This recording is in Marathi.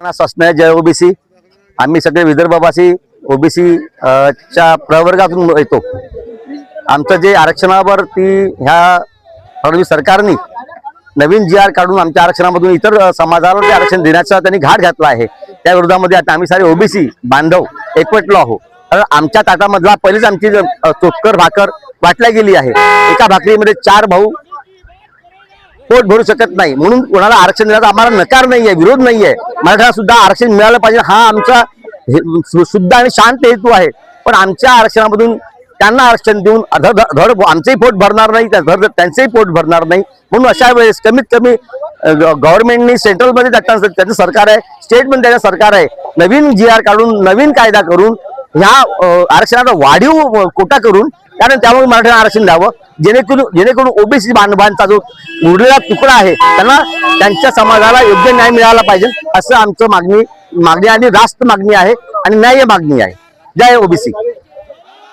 महाराष्ट्र जय ओबीसी. आम्ही सगळे विदर्भवासी ओबीसी च्या प्रवर्गातून येतो. आमचं जे आरक्षणावर ती ह्या फडणवीस सरकारने नवीन जी आर काढून आमच्या आरक्षणामधून इतर समाजाला ते आरक्षण देण्याचा त्यांनी घाट घातला आहे त्या विरोधामध्ये आता आम्ही सारे ओबीसी बांधव एकवटलो आहोत. कारण आमच्या ताटामधला पहिलेच आमची चोटकर चोकर भाकर वाटल्या गेली आहे. एका भाकरीमध्ये चार भाऊ पोट भरू शकत नाही. म्हणून कोणाला आरक्षण देण्याचा आम्हाला नकार नाही आहे विरोध नाही आहे मराठा सुद्धा आरक्षण मिळालं पाहिजे. हा आमचा हे- शुद्ध आणि शांत हेतू आहे. पण आमच्या आरक्षणामधून त्यांना आरक्षण देऊन धड आमचंही पोट भरणार नाही त्या- धड त्यांचंही पोट भरणार नाही. म्हणून अशा वेळेस कमीत कमी गव्हर्नमेंटनी सेंट्रलमध्ये त्याचं सरकार आहे स्टेटमध्ये त्याचं सरकार आहे. नवीन जी आर काढून नवीन कायदा करून ह्या आरक्षणाचा वाढीव कोटा करून कारण त्यामुळे मराठ्यांना आरक्षण द्यावं. जेणेकरून जेणेकरून ओबीसी बांधवांचा जो उरलेला तुकडा आहे त्यांना त्यांच्या समाजाला योग्य न्याय मिळाला पाहिजे असं आमचं मागणी मागणी आणि रास्त मागणी आहे आणि न्याय मागणी आहे. जय ओबीसी.